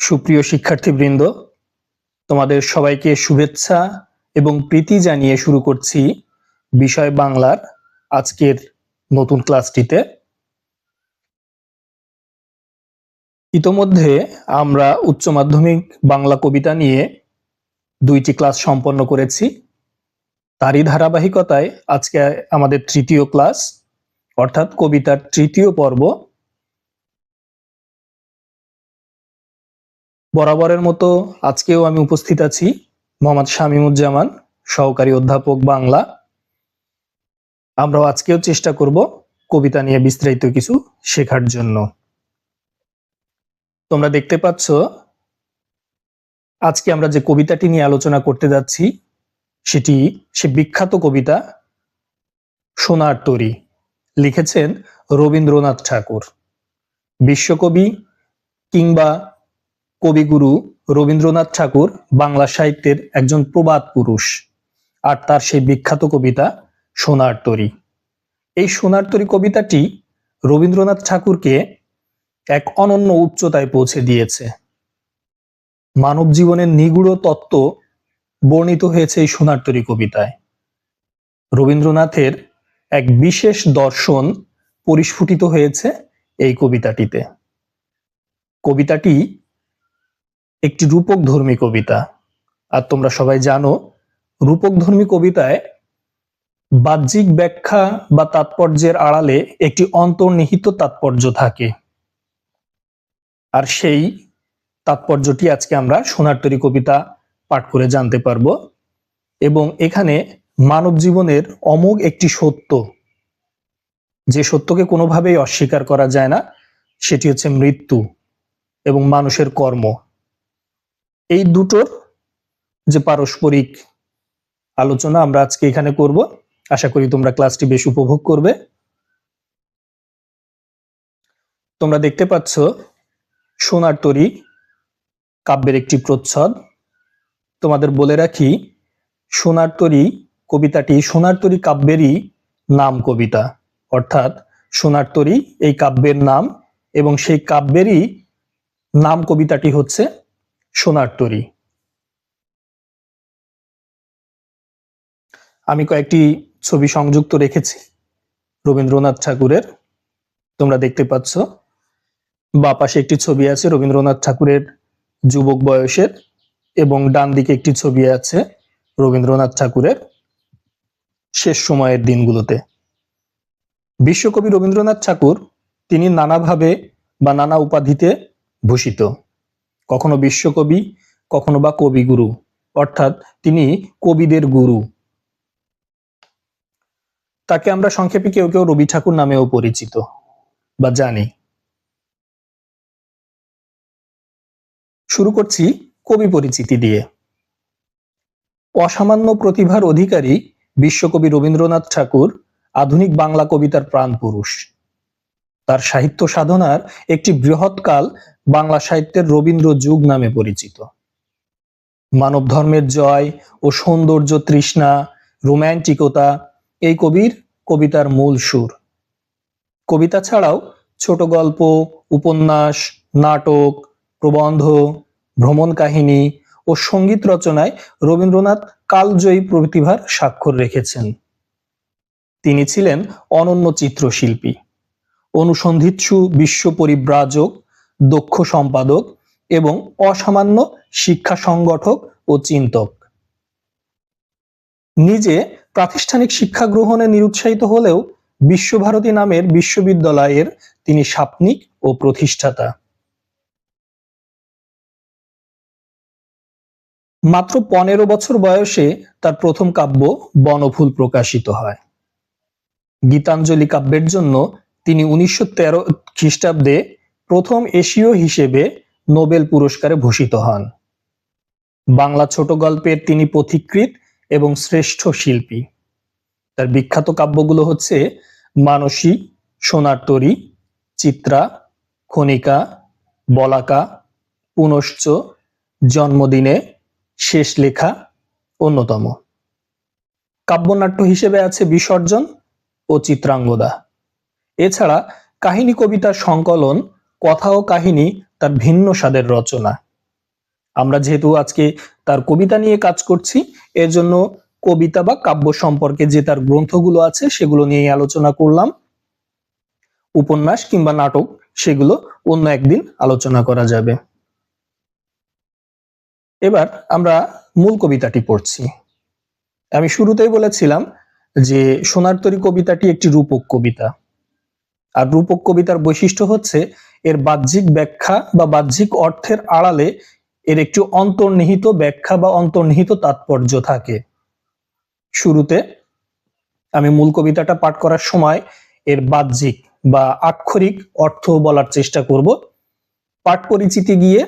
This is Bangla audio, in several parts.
সুপ্রিয় শিক্ষার্থীবৃন্দ, তোমাদের সবাইকে শুভেচ্ছা এবং প্রীতি জানিয়ে শুরু করছি বিষয় বাংলার আজকের নতুন ক্লাসটিতে। ইতোমধ্যে আমরা উচ্চ মাধ্যমিক বাংলা কবিতা নিয়ে দুইটি ক্লাস সম্পন্ন করেছি। তারই ধারাবাহিকতায় আজকে আমাদের তৃতীয় ক্লাস, অর্থাৎ কবিতার তৃতীয় পর্ব বরাবরের মতো আজকেও আমি উপস্থিত আছি মোহাম্মদ শামীমুজ্জামান, সহকারী অধ্যাপক বাংলা। আমরাও আজকেও চেষ্টা করব কবিতা নিয়ে বিস্তারিত কিছু শেখার জন্য। তোমরা দেখতে পাচ্ছ, আজকে আমরা যে কবিতাটি নিয়ে আলোচনা করতে যাচ্ছি, সেটি, সে বিখ্যাত কবিতা সোনার তরী। লিখেছেন রবীন্দ্রনাথ ঠাকুর। বিশ্বকবি কিংবা কবিগুরু রবীন্দ্রনাথ ঠাকুর বাংলা সাহিত্যের একজন প্রবাদ পুরুষ। আর তার সেই বিখ্যাত কবিতা সোনার তরী। এই সোনার তরী কবিতাটি রবীন্দ্রনাথ ঠাকুরকে এক অনন্য উচ্চতায় পৌঁছে দিয়েছে। মানব জীবনের নিগুড় তত্ত্ব বর্ণিত হয়েছে এই সোনার তরী কবিতায়। রবীন্দ্রনাথের এক বিশেষ দর্শন পরিস্ফুটিত হয়েছে এই কবিতাটিতে। কবিতাটি একটি রূপক ধর্মী কবিতা। আর তোমরা সবাই জানো রূপক ধর্মী কবিতায় বাহ্যিক ব্যাখ্যা বা তাৎপর্যের আড়ালে একটি অন্তর্নিহিত তাৎপর্য থাকে। আর সেই তাৎপর্যটি আজকে আমরা সোনার তরী কবিতা পাঠ করে জানতে পারব। এবং এখানে মানব জীবনের অমোঘ একটি সত্য। যে সত্যকে কোনোভাবেই অস্বীকার করা যায় না, সেটি হচ্ছে মৃত্যু এবং মানুষের কর্ম। এই দুটোর যে পারস্পরিক আলোচনা আমরা আজকে এখানে করব, আশা করি তোমরা ক্লাসটি বেশ উপভোগ করবে। তোমরা দেখতে পাচ্ছ, সোনার তরী কাব্যের একটি প্রচ্ছদ। তোমাদের বলে রাখি, সোনার তরী কবিতাটি সোনার তরী কাব্যেরই নাম কবিতা। অর্থাৎ সোনার তরী এই কাব্যের নাম এবং সেই কাব্যেরই নাম কবিতাটি হচ্ছে সোনার তরী। আমি কয়েকটি ছবি সংযুক্ত রেখেছি। রবীন্দ্রনাথ ঠাকুরের, তোমরা দেখতে পাচ্ছ। বা পাশে একটি ছবি আছে, রবীন্দ্রনাথ ঠাকুরের যুবক বয়সের এবং ডান দিকে একটি ছবি আছে, রবীন্দ্রনাথ ঠাকুরের শেষ সময়ের দিনগুলোতে। বিশ্বকবি রবীন্দ্রনাথ ঠাকুর তিনি নানাভাবে বা নানা উপাধিতে ভূষিত। কখনো বিশ্বকবি, কখনো বা কবিগুরু। অর্থাৎ তিনি কবিদের গুরু। তাকে আমরা সংক্ষেপে কেউ কেউ রবি ঠাকুর নামেও পরিচিত বা জানি। শুরু করছি কবি পরিচিতি দিয়ে। অসামান্য প্রতিভার অধিকারী বিশ্বকবি রবীন্দ্রনাথ ঠাকুর আধুনিক বাংলা কবিতার প্রাণ পুরুষ। তার সাহিত্য সাধনার একটি বৃহৎকাল বাংলা সাহিত্যের রবীন্দ্র যুগ নামে পরিচিত। মানব ধর্মের জয় ও সৌন্দর্য তৃষ্ণা, রোম্যান্টিকতা, এই কবির কবিতার মূল সুর। কবিতা ছাড়াও ছোট গল্প, উপন্যাস, নাটক, প্রবন্ধ, ভ্রমণ কাহিনী ও সংগীত রচনায় রবীন্দ্রনাথ কালজয়ী প্রতিভার স্বাক্ষর রেখেছেন। তিনি ছিলেন অনন্য চিত্রশিল্পী। অনুসন্ধিৎসু বিশ্ব পরিব্রাজক দক্ষ সম্পাদক এবং অসামান্য শিক্ষা সংগঠক ও চিন্তক। নিজে প্রাতিষ্ঠানিক শিক্ষা গ্রহণে নিরুৎসাহিত হলেও বিশ্বভারতী নামের বিশ্ববিদ্যালয়ের তিনি সাপনিক ও প্রতিষ্ঠাতা। মাত্র পনেরো বছর বয়সে তার প্রথম কাব্য বনফুল প্রকাশিত হয়। গীতাঞ্জলি কাব্যের জন্য তিনি উনিশশো তেরো খ্রিস্টাব্দে প্রথম এশীয় হিসেবে নোবেল পুরস্কারে ভূষিত হন। বাংলা ছোট গল্পের তিনি পথিকৃত এবং শ্রেষ্ঠ শিল্পী। তার বিখ্যাত কাব্যগুলো হচ্ছে মানসী, সোনার তরী, চিত্রা, খনিকা, বলাকা, পুনশ্চ, জন্মদিনে, শেষ লেখা, অন্যতম। কাব্যনাট্য হিসেবে আছে বিসর্জন ও চিত্রাঙ্গদা। এছাড়া কাহিনী কবিতার সংকলন কথা ও কাহিনী তার ভিন্ন স্বাদের রচনা। আমরা যেহেতু আজকে তার কবিতা নিয়ে কাজ করছি, এর জন্য কবিতা বা কাব্য সম্পর্কে যে তার গ্রন্থগুলো আছে সেগুলো নিয়ে আলোচনা করলাম। উপন্যাস কিংবা নাটক, সেগুলো অন্য একদিন আলোচনা করা যাবে। এবার আমরা মূল কবিতাটি পড়ছি। আমি শুরুতেই বলেছিলাম যে সোনার তরী কবিতাটি একটি রূপক কবিতা। আর রূপক কবিতার বৈশিষ্ট্য হচ্ছে এর বাহ্যিক ব্যাখ্যা বা বাহ্যিক অর্থের আড়ালে এর একটি অন্তর্নিহিত ব্যাখ্যা বা অন্তর্নিহিত তাৎপর্য থাকে। শুরুতে আমি মূল কবিতাটা পাঠ করার সময় এর বাহ্যিক বা আক্ষরিক অর্থ বলার চেষ্টা করব। পাঠ পরিচিতি গিয়ে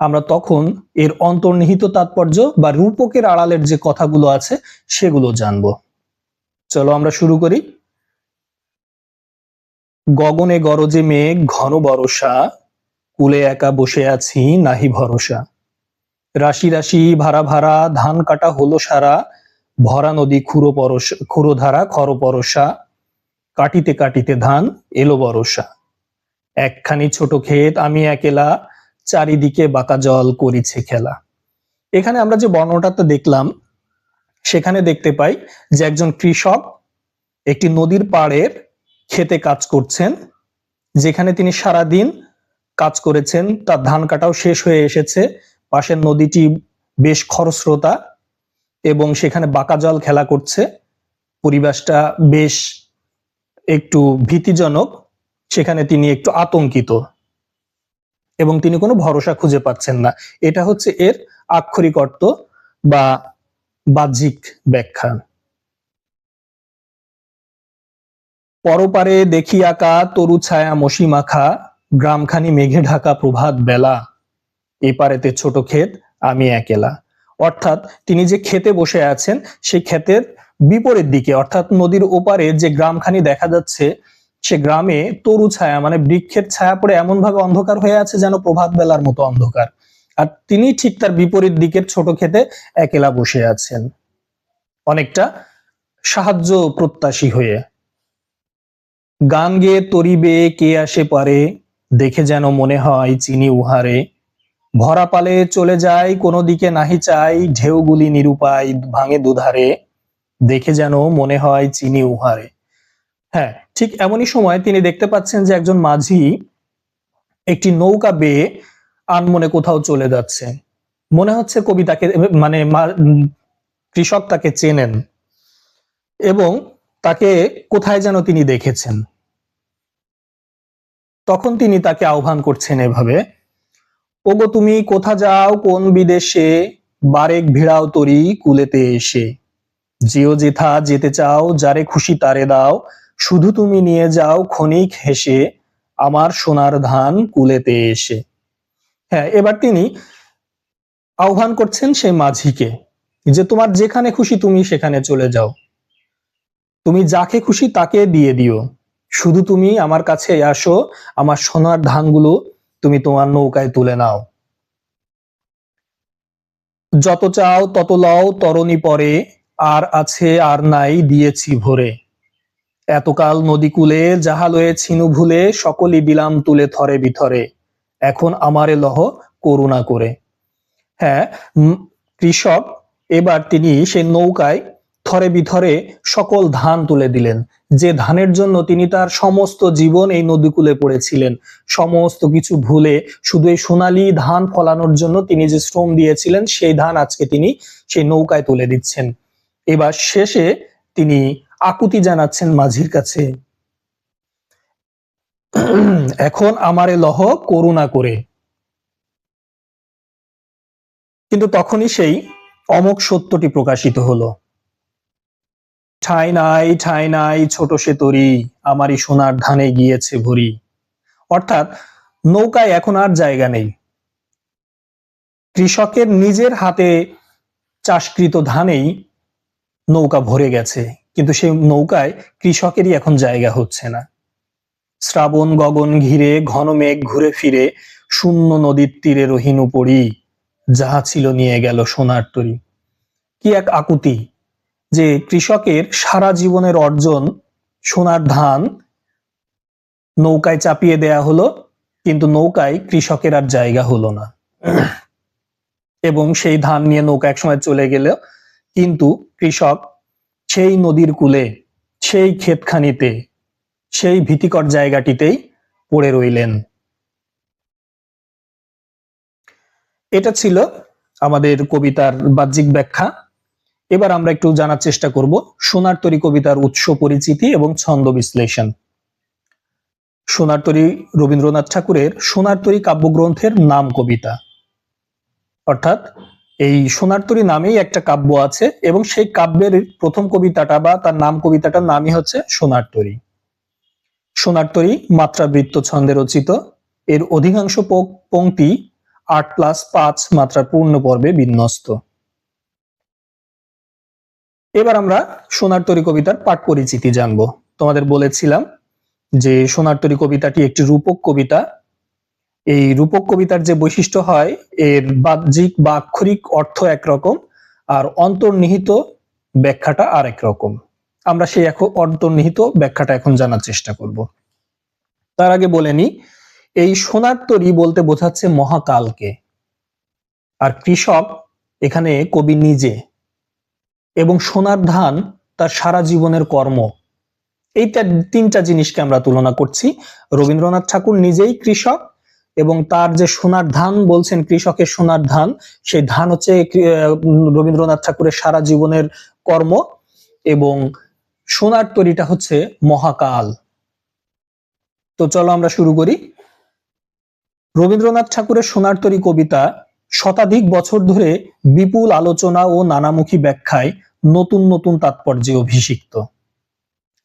আমরা তখন এর অন্তর্নিহিত তাৎপর্য বা রূপকের আড়ালের যে কথাগুলো আছে সেগুলো জানব। চলো আমরা শুরু করি। গগনে গরজে মেঘ, ঘন বরষা, কুলে একা বসে আছি, নাহি ভরসা। রাশি রাশি ভাড়া ভাড়া, ধান কাটা হলো সারা, ভরা নদী খুঁড়ো খুঁড়ো ধারা খর পরশা, কাটিতে কাটিতে ধান, এলো বরসা একখানি ছোট ক্ষেত, আমি একেলা, চারিদিকে বাঁকা জল করিছে খেলা। এখানে আমরা যে বর্ণনাটা দেখলাম, সেখানে দেখতে পাই যে একজন কৃষক একটি নদীর পাড়ের খেতে কাজ করছেন, যেখানে তিনি সারা দিন কাজ করেছেন, তার ধান কাটাও শেষ হয়ে এসেছে, পাশের নদীটি বেশ খরস্রোতা এবং সেখানে বাঁকা জল খেলা করছে, পরিবেশটা বেশ একটু ভীতিজনক, সেখানে তিনি একটু আতঙ্কিত এবং তিনি কোনো ভরসা খুঁজে পাচ্ছেন না। এটা হচ্ছে এর আক্ষরিক অর্থ বা বাহ্যিক ব্যাখ্যা। পরপারে দেখি আঁকা তরু ছায়া মসি মাখা, গ্রামখানি মেঘে ঢাকা প্রভাত বেলা। এপারেতে ছোট ক্ষেত, আমি একেলা। অর্থাৎ তিনি যে খেতে বসে আছেন সেই ক্ষেতের বিপরীত দিকে, অর্থাৎ নদীর ওপারে যে গ্রামখানি দেখা যাচ্ছে, সে গ্রামে তরু ছায়া মানে বৃক্ষের ছায়া পড়ে এমন ভাবে অন্ধকার হয়ে আছে যেন প্রভাত বেলার মতো অন্ধকার। আর তিনি ঠিক তার বিপরীত দিকের ছোট খেতে একেলা বসে আছেন। অনেকটা সাহায্য প্রত্যাশী হয়ে গান গেয়ে তরিবে কে আসে পারে, দেখে যেন মনে হয় চিনি উহারে। ভরা পালে চলে যায়, কোনো দিকে নাহি চাই, ঢেউগুলি নিরুপায় ভাঙে দুধারে, দেখে যেন মনে হয় চিনি উহারে। হ্যাঁ ঠিক এমনই সময় তিনি দেখতে পাচ্ছেন যে একজন মাঝি একটি নৌকা বেয়ে আনমনে কোথাও চলে যাচ্ছে। মনে হচ্ছে কবি তাকে মানে কৃষক তাকে চেনেন। এবং তাকে কোথায় যেন তিনি দেখেছেন। তখন তিনি তাকে আহ্বান করছেন এভাবে, ওগো তুমি কোথা যাও, কোন বিদেশে, বারেক ভিড়াও তরি কুলেতে এসে। যেও যেথা যেতে চাও, যারে খুশি তারে দাও। শুধু তুমি নিয়ে যাও ক্ষণিক হেসে, আমার সোনার ধান কুলেতে এসে। হ্যাঁ এবার তিনি আহ্বান করছেন সেই মাঝিকে, যে তোমার যেখানে খুশি তুমি সেখানে চলে যাও। তুমি যাকে খুশি তাকে দিয়ে দিও। শুধু তুমি আমার কাছে আসো, আমার সোনার ধানগুলো তুমি তোমার নৌকায় তুলে নাও। যত চাও তত লও, তরণী পরে, আর আছে আর নাই দিয়েছি ভরে। এতকাল নদীকূলে যাহা লয়ে ছিনু ভুলে, সকলই বিলাম তুলে থরে বিথরে। এখন আমারে লহ করুণা করে। হ্যাঁ কৃষক, এবার তিনি সেই নৌকায় থরে বিথরে সকল ধান তুলে দিলেন। যে ধানের জন্য তিনি তার সমস্ত জীবন এই নদীকূলে পড়েছিলেন। সমস্ত কিছু ভুলে শুধু এই সোনালি ধান ফলানোর জন্য তিনি যে শ্রম দিয়েছিলেন, সেই ধান আজকে তিনি সেই নৌকায় তুলে দিচ্ছেন। এবার শেষে তিনি আকুতি জানাচ্ছেন মাঝির কাছে। এখন আমারে লহ করুণা করে। কিন্তু তখনই সেই অমোক সত্যটি প্রকাশিত হলো। ঠাই নাই ঠাই নাই, ছোট সে তরি, আমারই সোনার ধানে গিয়েছে ভরি। অর্থাৎ নৌকায় এখন আর জায়গা নেই। কৃষকের নিজের হাতে চাষকৃত ধানেই নৌকা ভরে গেছে, কিন্তু সেই নৌকায় কৃষকেরই এখন জায়গা হচ্ছে না। শ্রাবণ, গগন ঘিরে, ঘন মেঘ ঘুরে ফিরে শূন্য নদীর তীরে রহিনু পড়ি, যাহা ছিল নিয়ে গেল সোনার তরি। কি এক আকুতি যে কৃষকের সারা জীবনের অর্জন সোনার ধান নৌকায় চাপিয়ে দেয়া হলো, কিন্তু নৌকায় কৃষকের আর জায়গা হলো না। এবং সেই ধান নিয়ে নৌকা একসময় চলে গেল কিন্তু কৃষক সেই নদীর কূলে, সেই ক্ষেতখানিতে, সেই ভীতিকর জায়গাটিতেই পড়ে রইলেন। এটা ছিল আমাদের কবিতার বাহ্যিক ব্যাখ্যা। এবার আমরা একটু জানার চেষ্টা করব সোনার তরী কবিতার উৎস পরিচিতি এবং ছন্দ বিশ্লেষণ। সোনার তরী রবীন্দ্রনাথ ঠাকুরের সোনার তরী কাব্যগ্রন্থের নাম কবিতা। অর্থাৎ এই সোনার তরী নামেই একটা কাব্য আছে এবং সেই কাব্যের প্রথম কবিতাটা বা তার নাম কবিতাটার নামই হচ্ছে সোনার তরী। সোনার তরী মাত্রাবৃত্ত ছন্দে রচিত। এর অধিকাংশ পংক্তি আট প্লাস পাঁচ মাত্রার পূর্ণ পর্বে বিন্যস্ত। এবার আমরা সোনার তরী কবিতার পাঠ পরিচিতি জানব। তোমাদের বলেছিলাম যে সোনার তরী কবিতাটি একটি রূপক কবিতা। এই রূপক কবিতার যে বৈশিষ্ট্য হয়, এর বাহ্যিক বা আক্ষরিক অর্থ একরকম আর অন্তর্নিহিত ব্যাখ্যাটা আরেক রকম। আমরা সেই এখন অন্তর্নিহিত ব্যাখ্যাটা এখন জানার চেষ্টা করব। তার আগে বলে নি, এই সোনার তরী বলতে বোঝাচ্ছে মহাকালকে। আর কৃষক এখানে কবি নিজে এবং সোনার ধান তার সারা জীবনের কর্ম। এই তিনটা জিনিসকে আমরা তুলনা করছি। রবীন্দ্রনাথ ঠাকুর নিজেই কৃষক এবং তার যে সোনার ধান বলছেন কৃষকের সোনার ধান, সেই ধান হচ্ছে রবীন্দ্রনাথ ঠাকুরের সারা জীবনের কর্ম এবং সোনার তরিটা হচ্ছে মহাকাল। তো চলো আমরা শুরু করি। রবীন্দ্রনাথ ঠাকুরের সোনার তরী কবিতা শতাধিক বছর ধরে বিপুল আলোচনা ও নানামুখী ব্যাখ্যায় নতুন নতুন তাৎপর্যে অভিষিক্ত।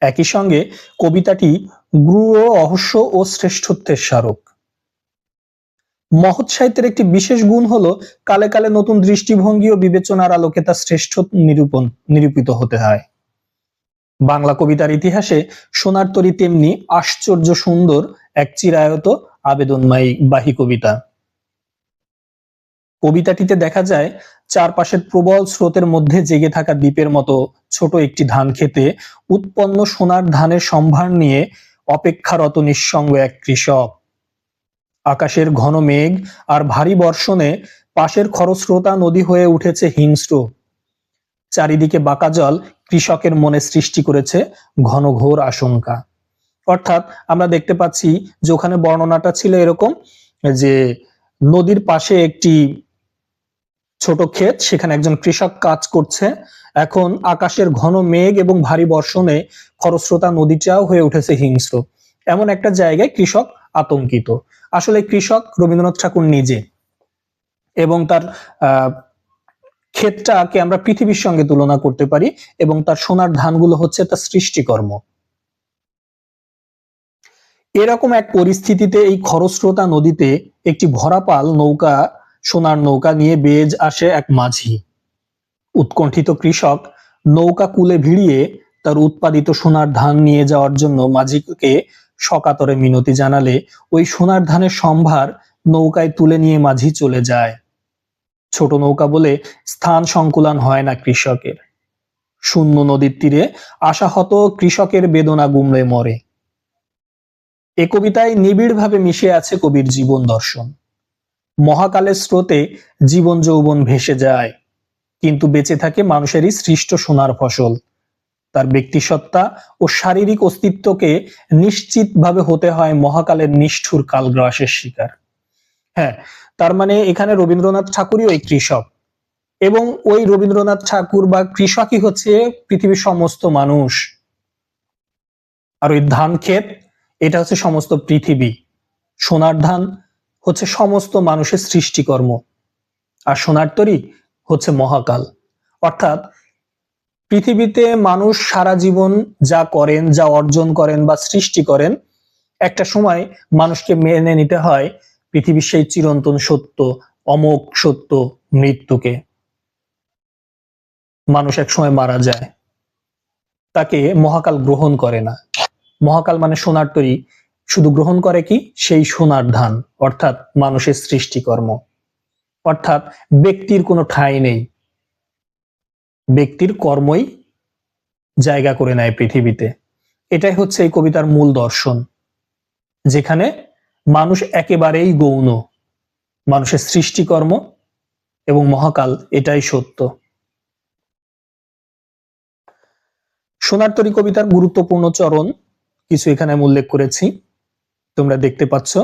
একই সঙ্গে কবিতাটি গুরু অহস্য ও শ্রেষ্ঠত্বের স্মারক। মহৎ সাহিত্যের একটি বিশেষ গুণ হলো, কালে কালে নতুন দৃষ্টিভঙ্গি ও বিবেচনার আলোকে তা শ্রেষ্ঠ নিরূপণ, নিরূপিত হতে হয়। বাংলা কবিতার ইতিহাসে সোনার তরী তেমনি আশ্চর্য সুন্দর এক চিরায়ত আবেদনময়ী বাহী কবিতা। কবিতাটিতে দেখা যায় চারপাশের প্রবল স্রোতের মধ্যে জেগে থাকা দ্বীপের মতো ছোট একটি ধান খেতে উৎপন্ন সোনার ধানের সম্ভার নিয়ে অপেক্ষারত নিঃসঙ্গ এক কৃষক। আকাশের ঘন মেঘ আর ভারী বর্ষণে পাশের খরস্রোতা নদী হয়ে উঠেছে হিংস্র। চারিদিকে বাঁকা জল কৃষকের মনে সৃষ্টি করেছে ঘনঘোর আশঙ্কা। অর্থাৎ আমরা দেখতে পাচ্ছি যে ওখানে বর্ণনাটা ছিল এরকম যে নদীর পাশে একটি ছোট ক্ষেত, সেখানে একজন কৃষক কাজ করছে। এখন আকাশের ঘন মেঘ এবং ভারী বর্ষণে খরস্রোতা নদীটাও হয়ে উঠেছে হিংস্র। এমন একটা জায়গায় কৃষক আতঙ্কিত। আসলে কৃষক রবীন্দ্রনাথ ঠাকুর নিজে এবং তার ক্ষেতটাকে আমরা পৃথিবীর সঙ্গে তুলনা করতে পারি এবং তার সোনার ধানগুলো হচ্ছে তার সৃষ্টিকর্ম। এরকম এক পরিস্থিতিতে এই খরস্রোতা নদীতে একটি ভরাপাল নৌকা সোনার নৌকা নিয়ে বেজ আসে এক মাঝি। উৎকণ্ঠিত কৃষক নৌকা কুলে ভিড়িয়ে তার উৎপাদিত সোনার ধান নিয়ে যাওয়ার জন্য মাঝিকে সকাতরে মিনতি জানালে, ওই সোনার ধানের সম্ভার নৌকায় তুলে নিয়ে মাঝি চলে যায়। ছোট নৌকা বলে স্থান সংকুলান হয় না কৃষকের। শূন্য নদীর তীরে আশাহত কৃষকের বেদনা গুমড়ে মরে। এ কবিতায় নিবিড়ভাবে মিশে আছে কবির জীবন দর্শন। মহাকালের স্রোতে জীবন যৌবন ভেসে যায়, কিন্তু বেঁচে থাকে মানুষেরই সৃষ্ট সোনার ফসল। তার ব্যক্তিসত্তা ও শারীরিক অস্তিত্বকে নিশ্চিতভাবে হতে হয় মহাকালের নিষ্ঠুর কালগ্রাসের শিকার। হ্যাঁ তার মানে এখানে রবীন্দ্রনাথ ঠাকুরই ওই কৃষক এবং ওই রবীন্দ্রনাথ ঠাকুর বা কৃষকই হচ্ছে পৃথিবীর সমস্ত মানুষ। আর ওই ধান ক্ষেত, এটা হচ্ছে সমস্ত পৃথিবী। সোনার ধান হচ্ছে সমস্ত মানুষের সৃষ্টিকর্ম। আর সোনার তরী হচ্ছে মহাকাল। অর্থাৎ পৃথিবীতে মানুষ সারা জীবন যা করেন, যা অর্জন করেন বা সৃষ্টি করেন, একটা সময় মানুষকে মেনে নিতে হয় পৃথিবীর সেই চিরন্তন সত্য অমোক সত্য মৃত্যুকে। মানুষ এক সময় মারা যায়। তাকে মহাকাল গ্রহণ করে না। মহাকাল মানে সোনার তরী। শুধু গ্রহণ করে কি? সেই সোনার ধান, অর্থাৎ মানুষের সৃষ্টিকর্ম। অর্থাৎ ব্যক্তির কোনো ঠাঁই নেই। ব্যক্তির কর্মই জায়গা করে নেয় পৃথিবীতে। এটাই হচ্ছে এই কবিতার মূল দর্শন, যেখানে মানুষ একেবারেই গৌণ। মানুষের সৃষ্টিকর্ম এবং মহাকাল এটাই সত্য। সোনার তরী কবিতার গুরুত্বপূর্ণ চরণ, কিছু এখানে আমি উল্লেখ করেছি। তোমরা দেখতে পাচ্ছ।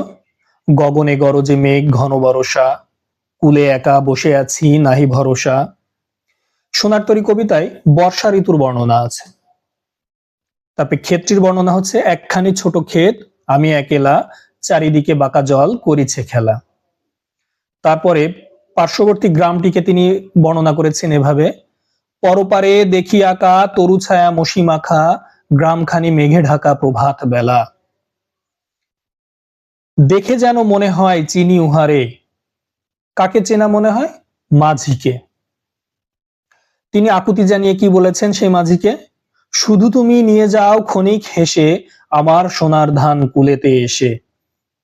গগনে গরজে মেঘ, ঘন বরষা, কুলে একা বসে আছি, নাহি ভরসা। সোনার তরী কবিতায় বর্ষা ঋতুর বর্ণনা আছে। তারপরে ক্ষেত্রীর বর্ণনা হচ্ছে, একখানি ছোট ক্ষেত, আমি একেলা, চারিদিকে বাঁকা জল, করিছে খেলা। তারপরে পার্শ্ববর্তী গ্রামটিকে তিনি বর্ণনা করেছেন এভাবে, পরপারে দেখি আঁকা, তরু ছায়া মসি মাখা, গ্রামখানি মেঘে ঢাকা প্রভাত বেলা। দেখে যেন মনে হয় চিনি উহারে। কাকে চেনা মনে হয়? মাঝিকে। তিনি আকুতি জানিয়ে কি বলেছেন সেই মাঝিকে? শুধু তুমি নিয়ে যাও ক্ষণিক হেসে আমার সোনার ধান কুলেতে এসে।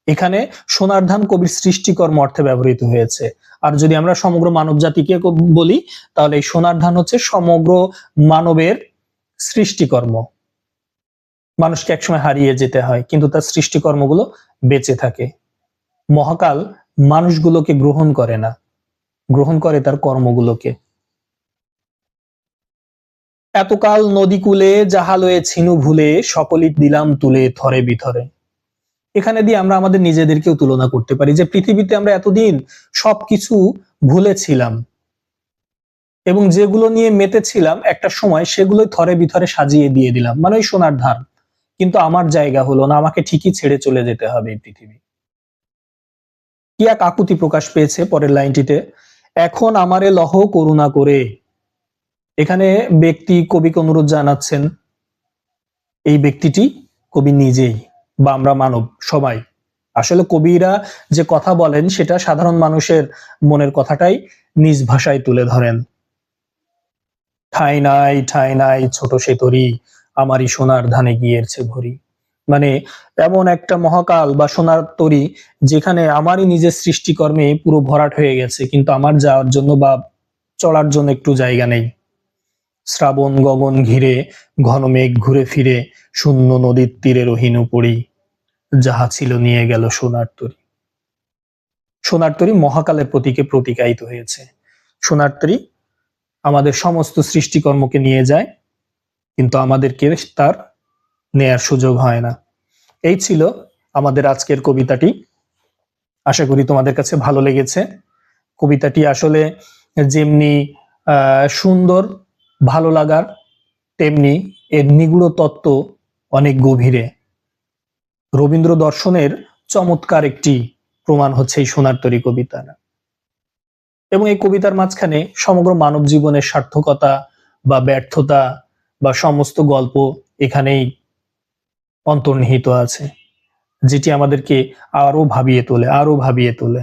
এখানে সোনার ধান কবির সৃষ্টিকর্ম অর্থে ব্যবহৃত হয়েছে। আর যদি আমরা সমগ্র মানব জাতিকে বলি, তাহলে এই সোনার ধান হচ্ছে সমগ্র মানবের সৃষ্টিকর্ম। মানুষকে একসময় হারিয়ে যেতে হয়, কিন্তু তার সৃষ্টিকর্মগুলো বেঁচে থাকে। মহাকাল মানুষগুলোকে গ্রহণ করে না, গ্রহণ করে তার কর্মগুলোকে। এতকাল নদী কূলে জাহালয়ে ছিনু ভুলে সকলই দিলাম তুলে থরে বিথরে। এখানে দিয়ে আমরা আমাদের নিজেদেরকেও তুলনা করতে পারি যে পৃথিবীতে আমরা এতদিন সবকিছু ভুলেছিলাম এবং যেগুলো নিয়ে মেতেছিলাম একটা সময় সেগুলোই থরে বিথরে সাজিয়ে দিয়ে দিলাম। মানে ওই সোনার ধান। কিন্তু আমার জায়গা হলো না, আমাকে ঠিকই ছেড়ে চলে যেতে হবে এই পৃথিবী। কি এক আকুতি প্রকাশ পেয়েছে পরের লাইনটিতে, এখন আমারে লহ করুণা করে। এখানে ব্যক্তি কবিকে অনুরোধ জানাচ্ছেন, এই ব্যক্তিটি কবি নিজেই বা আমরা মানব সবাই। আসলে কবিরা যে কথা বলেন, সেটা সাধারণ মানুষের মনের কথাটাই নিজ ভাষায় তুলে ধরেন। ঠাই নাই ঠাই নাই, ছোট সে তরি আমারই সোনার ধানে গিয়েছে ভরি। মানে এমন একটা মহাকাল বা সোনার তরি যেখানে আমারই নিজের সৃষ্টিকর্মে পুরো ভরাট হয়ে গেছে, কিন্তু আমার যাওয়ার জন্য বা চলার জন্য একটু জায়গা নেই। শ্রাবণ গগন ঘিরে, ঘন মেঘ ঘুরে ফিরে, শূন্য নদীর তীরে রহিনু পড়ি যাহা ছিল নিয়ে গেল সোনার তরী। সোনার তরী মহাকালের প্রতীকে প্রতিকায়িত হয়েছে। সোনার তরী আমাদের সমস্ত সৃষ্টিকর্মকে নিয়ে যায় কিন্তু আমাদেরকে তার নেয়ার সুযোগ হয় না। এই ছিল আমাদের আজকের কবিতাটি। আশা করি তোমাদের কাছে ভালো লেগেছে। কবিতাটি আসলে যেমনি সুন্দর, ভালো লাগার, তেমনি এর নিগুড় তত্ত্ব অনেক গভীরে। রবীন্দ্র দর্শনের চমৎকার একটি প্রমাণ হচ্ছে এই সোনার তরী কবিতা। এবং এই কবিতার মাঝখানে সমগ্র মানব জীবনের সার্থকতা বা ব্যর্থতা বা সমস্ত গল্প এখানেই অন্তর্নিহিত আছে যেটি আমাদেরকে আরও ভাবিয়ে তোলে আরও ভাবিয়ে তোলে।